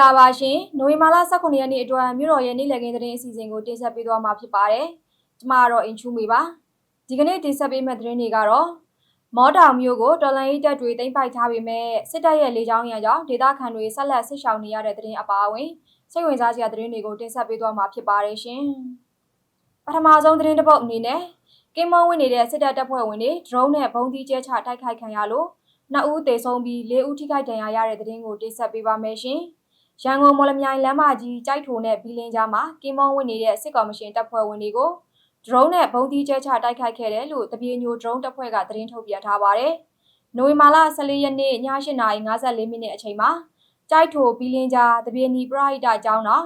္ဂလာပါရှင်နိုဝင်ဘာလ18ရက်နေ့အတွက်မြို့တော်ရဲ့နေ့လည်ခင်းသတင်းအစီအစဉ်ကိုတင်ဆက်ပေးသွားမှာဖြစ်ပါတယ်ကျမကတော့အင်ချူမီပါဒီကနေ့တင်ဆက်ပေးမယ့်သတင်းတွေကတော့မော်တောင်မြို့ကိုတော်လန်ရေးတပ်တွေတင်ပိုက်ထားပေမဲ့စစ်တပ်ရဲ့လေကြောင်းရန်ကြောင့်ဒေသခံတွေဆက်လက်ဆစ်ရှောင်နေရတဲ့သတင်းအပါအဝင်စိတ်ဝင်စားစရာသတင်းတွေကိုတင်ဆက်ပေးသွားမှာဖြစ်ပါတယ်ရှင်ပထမဆုံးသတင်းတစ်ပုဒ်အနေနဲ့ကင်းမုံဝင်နေတဲ့စစ်တပ်တပ်ဖွဲ့ဝင်တွေဒရုန်းနဲ့ဘုံသီးကျဲချတိုက်ခိုက်ခံရလို့နှစ်ဦးသေဆုံးပြီးလေးဦးထိခိုက်ဒဏ်ရာရတဲ့သတင်းကိုတင်ဆက်ပေးပါမယ်ရှင်။ ရန်ကုန်မော်လမြိုင်လမ်းမကြီးကြိုက်ထိုနဲ့ဘီလင်းကြားမှာကင်းမုံဝင်နေတဲ့စစ်ကောင်မရှင်တပ်ဖွဲ့ဝင်တွေကိုဒရုန်းနဲ့ဘုံတီးကျဲချတိုက်ခိုက်ခဲ့တယ်လို့တပြေညိုဒရုန်းတပ်ဖွဲ့ကသတင်းထုတ်ပြန်ထားပါတယ်။နိုဝင်ဘာလ14ရက်နေ့ည8:54မိနစ်အချိန်မှာကြိုက်ထိုဘီလင်းကြားတပြေနီပရိုက်တာကျောင်းတော်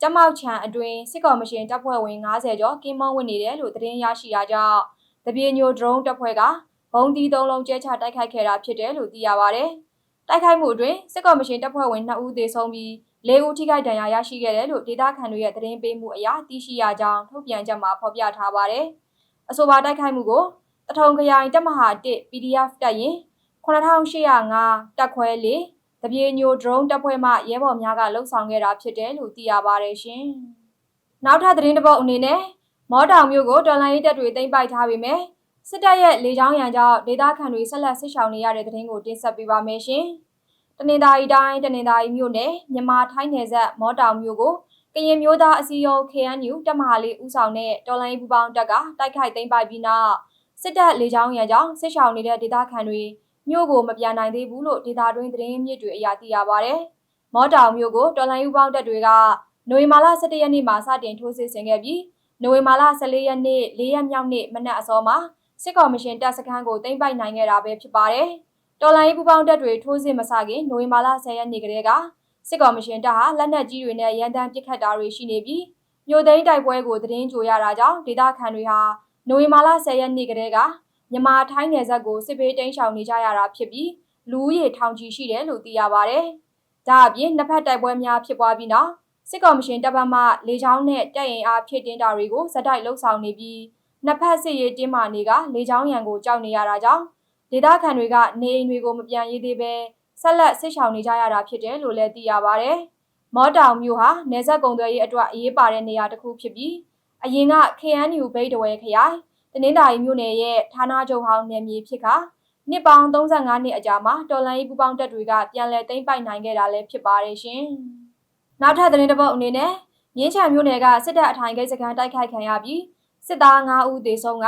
ကျမောက်ချံအတွင်စစ်ကောင်မရှင်တပ်ဖွဲ့ဝင်90ကျော်ကင်းမုံဝင်နေတယ်လို့သတင်းရရှိရကြောင်းတပြေညိုဒရုန်းတပ်ဖွဲ့ကဘုံတီးသုံးလုံးကျဲချတိုက်ခိုက်ခဲ့တာဖြစ်တယ်လို့သိရပါတယ်။ တိုက်ခိုက်မှုအတွင်းစစ်ကော်မရှင်တပ်ဖွဲ့ဝင်2ဦးသေဆုံးပြီး၄ဦးထိခိုက်ဒဏ်ရာရရှိခဲ့တယ်လို့ဒေသခံတွေရဲ့သတင်းပေးမှုအရသိရှိရကြောင်းထုတ်ပြန်ချက်မှာဖော်ပြထားပါတယ်။အဆိုပါတိုက်ခိုက်မှုကိုတထုံခရိုင်တပ်မဟာ1 PDF တပ်ရင်9805တပ်ခွဲ၄တပြေညို drone တပ်ဖွဲ့မှရဲဘော်များကလှုပ်ဆောင်ခဲ့တာဖြစ်တယ်လို့သိရပါတယ်ရှင်။နောက်ထပ်သတင်းတစ်ပုဒ်အနေနဲ့မော်တောင်မြို့ကိုတော်လိုင်းရေးတပ်တွေတင်ပိုက်ထားပေမဲ့ စစ်တပ်ရဲ့လေကြောင်းရန်ကြောင့်ဒေသခံတွေဆက်လက်ဆစ်ဆောင်နေရတဲ့သတင်းကိုတင်ဆက်ပေးပါမယ်ရှင်။တနင်္သာရီတိုင်းတနင်္သာရီမြို့နယ်မြန်မာထိုင်းနယ်စပ်မော်တောင်မြို့ကိုကရင်မျိုးသားအစည်းအရုံး KNU တပ်မဟာလေးဦးဆောင်တဲ့တော်လိုင်းပူပေါင်းတပ်ကတိုက်ခိုက်သိမ်းပိုက်ပြီးနောက်စစ်တပ်လေကြောင်းရန်ကြောင့်ဆစ်ဆောင်နေတဲ့ဒေသခံတွေမြို့ကိုမပြန်နိုင်သေးဘူးလို့ဒေသတွင်းသတင်းမြစ်တွေအရသိရပါဗျ။မော်တောင်မြို့ကိုတော်လိုင်းပူပေါင်းတပ်တွေကနိုဝင်ဘာလ17ရက်နေ့မှာစတင်ထိုးစစ်ဆင်ခဲ့ပြီးနိုဝင်ဘာလ14ရက်နေ့၄ရက်မြောက်နေ့မနက်အစောမှာ စစ်ကော်မရှင်တပ်စခန်းကိုသိမ်းပိုက်နိုင်ခဲ့တာပဲဖြစ်ပါတယ်။တော်လိုင်းပူပေါင်းတပ်တွေထိုးစစ်မစခင်နိုဝင်ဘာလ10ရက်နေ့ကတည်းကစစ်ကော်မရှင်တပ်ဟာလက်နက်ကြီးတွေနဲ့ရန်တမ်းပစ်ခတ်တာတွေရှိနေပြီးမြို့သိမ်းတိုက်ပွဲကိုသတင်းကြိုရတာကြောင့်ဒေသခံတွေဟာနိုဝင်ဘာလ10ရက်နေ့ကတည်းကမြန်မာထိုင်းနယ်စပ်ကိုစစ်ဘေးတိမ်းရှောင်နေကြရတာဖြစ်ပြီးလူဦးရေထောင်ချီရှိတယ်လို့သိရပါဗျ။ဒါအပြင်နှစ်ဖက်တိုက်ပွဲများဖြစ်ပွားပြီးနောက်စစ်ကော်မရှင်တပ်ဖက်မှလေကြောင်းနဲ့တပ်ရင်အားဖြစ်တင်တာတွေကိုဇက်တိုက်လှုပ်ဆောင်နေပြီး နှစ်ဖက်စစ်ရေးတင်းမာနေကလေချောင်းရံကိုကြောက်နေရတာကြောင့်ဒေသခံတွေကနေအိမ်တွေကိုမပြန်ရေးသေးပဲဆက်လက်ဆစ်ဆောင်နေကြရတာဖြစ်တယ်လို့လည်းသိရပါဗျ။မော်တောင်မြို့ဟာနေဆက်ကုံသွဲရေးအတွက်အရေးပါတဲ့နေရာတစ်ခုဖြစ်ပြီးအရင်က KNU ဘိတ်တဝဲခရိုင်တနင်္သာရီမြို့နယ်ရဲ့ဌာနချုပ်ဟောင်းနယ်မြေဖြစ်ကနှစ်ပေါင်း35နှစ်အကြာမှာတော်လန်ရေးပူပေါင်းတပ်တွေကပြန်လည်သိမ်းပိုက်နိုင်ခဲ့တာလည်းဖြစ်ပါတယ်ရှင်။နောက်ထပ်သတင်းတစ်ပုဒ်အနေနဲ့မြင်းချံမြို့နယ်ကစစ်တပ်အထိုင်ဂိတ်စခန်းတိုက်ခိုက်ခံရပြီး စစ်သား9ဦးသေဆုံးက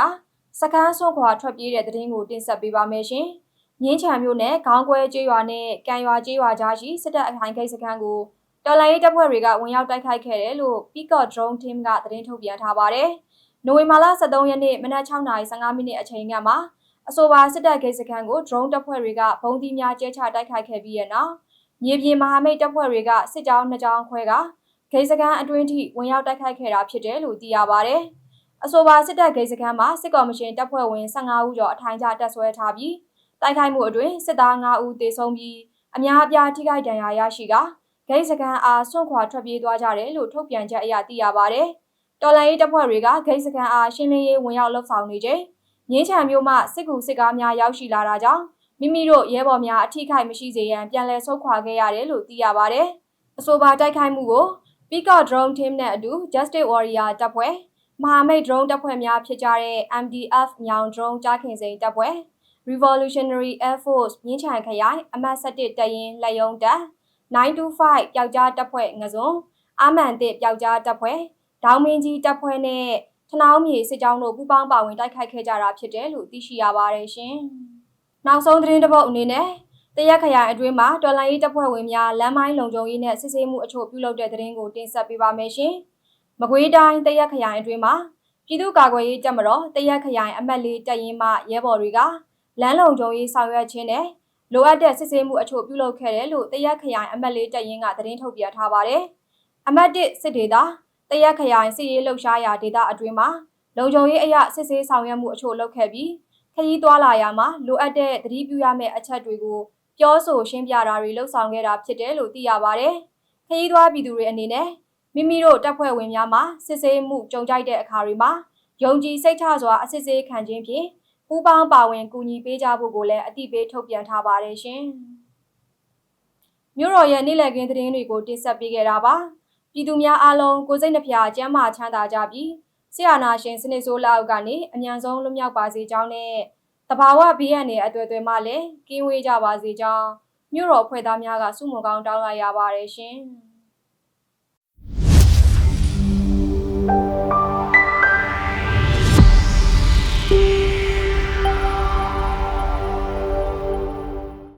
စကန်းဆွန့်ခွာထွက်ပြေးတဲ့တဲ့င်းကိုတင်ဆက်ပေးပါမယ်ရှင်။ငင်းချံမြို့နယ်ခေါင်းကွဲကျေးရွာနဲ့ကံရွာကျေးရွာကြားရှိစစ်တပ်အခိုင်ခိတ်စခန်းကိုတော်လိုင်းရေးတပ်ဖွဲ့တွေကဝင်ရောက်တိုက်ခိုက်ခဲ့တယ်လို့ Peacock Drone Team ကသတင်းထုတ်ပြန်ထားပါတယ်။နိုဝင်ဘာလ23ရက်နေ့မနက်6:15မိနစ်အချိန်ကမှအဆိုပါစစ်တပ်ဂိတ်စခန်းကို drone တပ်ဖွဲ့တွေကဘုံသီးများကျဲချတိုက်ခိုက်ခဲ့ပြီးတဲ့နောက်မြေပြင်မဟာမိတ်တပ်ဖွဲ့တွေကစစ်ကြောင်းနှစ်ကြောင်းခွဲကဂိတ်စခန်းအတွင်းထိဝင်ရောက်တိုက်ခိုက်ခဲ့တာဖြစ်တယ်လို့သိရပါတယ်။ အဆိုပါစစ်တပ်ဂိတ်စခန်းမှာစစ်ကော်မရှင်တပ်ဖွဲ့ဝင်15ဦးကျော်အထိုင်ကျတပ်ဆွဲထားပြီးတိုက်ခိုက်မှုအတွင်းစစ်သား9ဦးသေဆုံးပြီးအများအပြားထိခိုက်ဒဏ်ရာရရှိကဂိတ်စခန်းအားဆွန့်ခွာထွက်ပြေးသွားကြတယ်လို့ထုတ်ပြန်ချက်အရသိရပါဗျ။တော်လန်ရေးတပ်ဖွဲ့တွေကဂိတ်စခန်းအားရှင်းလင်းရေးဝင်ရောက်လှုပ်ဆောင်နေချိန်ငင်းချံမျိုးမှစစ်ကူစစ်ကားများရောက်ရှိလာတာကြောင့်မိမိတို့ရဲဘော်များအထိခိုက်မရှိစေရန်ပြန်လည်ဆုတ်ခွာခဲ့ရတယ်လို့သိရပါဗျ။အဆိုပါတိုက်ခိုက်မှုကို Peacock Drone Team နဲ့အတူ Justice Warrior တပ်ဖွဲ့ မဟာမိတ် drone တပ်ဖွဲ့များဖြစ်ကြတဲ့ MDF မြောင် drone ကြားခင်စိန်တပ်ဖွဲ့ Revolutionary Air Force မြင်းချံခရိုင်အမှတ်7တရင်လက်ယုံတပ်925ပျောက်ကြားတပ်ဖွဲ့ငစွန်အာမန်တစ်ပျောက်ကြားတပ်ဖွဲ့ဒေါင်းမင်းကြီးတပ်ဖွဲ့နဲ့ထနောင်းမြေစစ်ကြောင်းတို့ပူးပေါင်းပါဝင်တိုက်ခိုက်ခဲ့ကြတာဖြစ်တယ်လို့သိရှိရပါတယ်ရှင်။နောက်ဆုံးသတင်းတစ်ပုဒ်အနေနဲ့တရက်ခရိုင်အတွင်းမှာတော်လိုင်းရေးတပ်ဖွဲ့ဝင်များလမ်းမိုင်းလုံခြုံရေးနဲ့စစ်ဆေးမှုအချို့ပြုလုပ်တဲ့သတင်းကိုတင်ဆက်ပေးပါမယ်ရှင်။ မကွေးတိုင်းတရက်ခရိုင်အတွင်းမှာပြည်သူ့ကာကွယ်ရေးတပ်မတော်တရက်ခရိုင်အမှတ်လေးတပ်ရင်းမှရဲဘော်တွေကလမ်းလုံခြုံရေးဆောင်ရွက်ခြင်းနဲ့လိုအပ်တဲ့စစ်ဆေးမှုအချို့ပြုလုပ်ခဲ့တယ်လို့တရက်ခရိုင်အမှတ်လေးတပ်ရင်းကသတင်းထုတ်ပြန်ထားပါတယ်။အမှတ်1စစ်ဒေသတရက်ခရိုင်စစ်ရေးလှုပ်ရှားရာဒေသအတွင်းမှာလုံခြုံရေးအရာစစ်ဆေးဆောင်ရွက်မှုအချို့လုပ်ခဲ့ပြီးခရီးသွားလာရာမှာလိုအပ်တဲ့သတိပြုရမယ့်အချက်တွေကိုပြောဆိုရှင်းပြတာတွေလှုပ်ဆောင်ခဲ့တာဖြစ်တယ်လို့သိရပါတယ်။ခရီးသွားပြည်သူတွေအနေနဲ့ မိမိတို့တပ်ဖွဲ့ဝင်များမှာစစ်ဆေးမှုကြုံကြိုက်တဲ့အခါတွေမှာယုံကြည်စိတ်ချစွာအစစ်ဆေးခံခြင်းဖြင့်ပူးပေါင်းပါဝင်ကူညီပေးကြဖို့ကိုလည်းအတိပေးထုတ်ပြန်ထားပါတယ်ရှင်။မြို့တော်ရဲ့နေ့လည်ခင်းသတင်းတွေကိုတင်ဆက်ပေးခဲ့တာပါပြည်သူများအားလုံးကိုယ်စိတ်နှဖျားကျန်းမာချမ်းသာကြပြီးဆရာနာရှင်စနစ်ဆိုးလောက်ကနေအမြန်ဆုံးလွတ်မြောက်ပါစေကြောင်းနဲ့တဘာဝဘေးရန်တွေအတွေ့အကြုံမှလည်းကင်းဝေးကြပါစေကြောင်းမြို့တော်ဖွဲ့သားများကစုမုံကောင်းတောင်းလိုက်ရပါတယ်ရှင်။